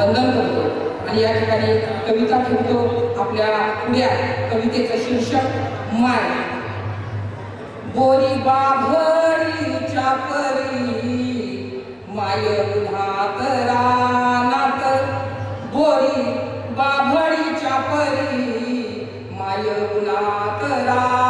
वंदन करतो. आणि या ठिकाणी कविता ठेवतो आपल्या पुढ्या कवितेचं शीर्षक माय. बोरी बाभरी चापरी माय रानात बोरी बाभरी चापरी माय रा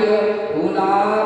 Nữa.